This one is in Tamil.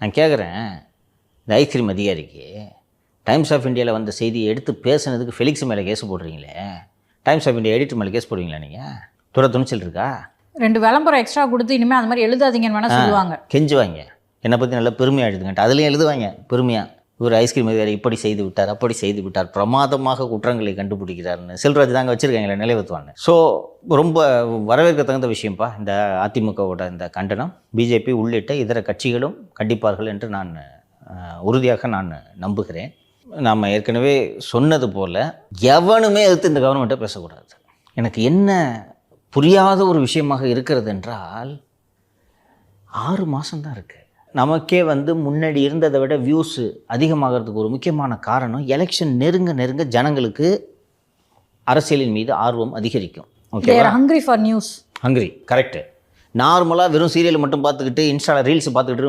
நான் கேட்குறேன் இந்த ஐஸ்கிரீம் அதிகாரிக்கு டைம்ஸ் ஆஃப் இந்தியாவில் வந்த செய்தியை எடுத்து பேசுனதுக்கு ஃபெலிக்ஸ் மேலே கேஸ் போடுறீங்களே? டைம்ஸ் ஆஃப் இந்தியா எடிட்டர் மேலே கேஸ் போடுவீங்களா நீங்கள் துறை துணிச்சல் இருக்கா? ரெண்டு விளம்பரம் எக்ஸ்ட்ரா கொடுத்து இனிமே அந்த மாதிரி எழுதாதீங்கன்னு வேணா சொல்லுவாங்க. கெஞ்சுவாங்க. என்னை பற்றி நல்லா பெருமையாக எழுதுங்கன்ட்டு. அதுலேயும் எழுதுவாங்க பெருமையாக இவர் ஐஸ்கிரீம் அதிகாரி இப்படி செய்து விட்டார் அப்படி செய்து விட்டார் பிரமாதமாக குற்றங்களை கண்டுபிடிக்கிறாருன்னு செல்வராஜ் தாங்க வச்சுருக்காங்களே நிலைவத்துவான்னு ஸோ ரொம்ப வரவேற்க தகுந்த விஷயம்ப்பா இந்த அதிமுகவோட இந்த கண்டனம். பிஜேபி உள்ளிட்ட இதர கட்சிகளும் கண்டிப்பார்கள் என்று நான் உறுதியாக நான் நம்புகிறேன். நாம் ஏற்கனவே சொன்னது போல் எவனுமே எதிர்த்து இந்த கவர்மெண்ட்டை பேசக்கூடாது. எனக்கு என்ன புரியாத ஒரு விஷயமாக இருக்கிறது என்றால் ஆறு மாதம்தான் இருக்குது நமக்கே வந்து முன்னாடி இருந்ததை விட வியூஸு அதிகமாகிறதுக்கு ஒரு முக்கியமான காரணம் எலெக்ஷன் நெருங்க நெருங்க ஜனங்களுக்கு அரசியலின் மீது ஆர்வம் அதிகரிக்கும். Okay hungry for news hungry correct நார்மலாக வெறும் சீரியல் மட்டும் பார்த்துக்கிட்டு இன்ஸ்டாவில் ரீல்ஸ் பார்த்துக்கிட்டு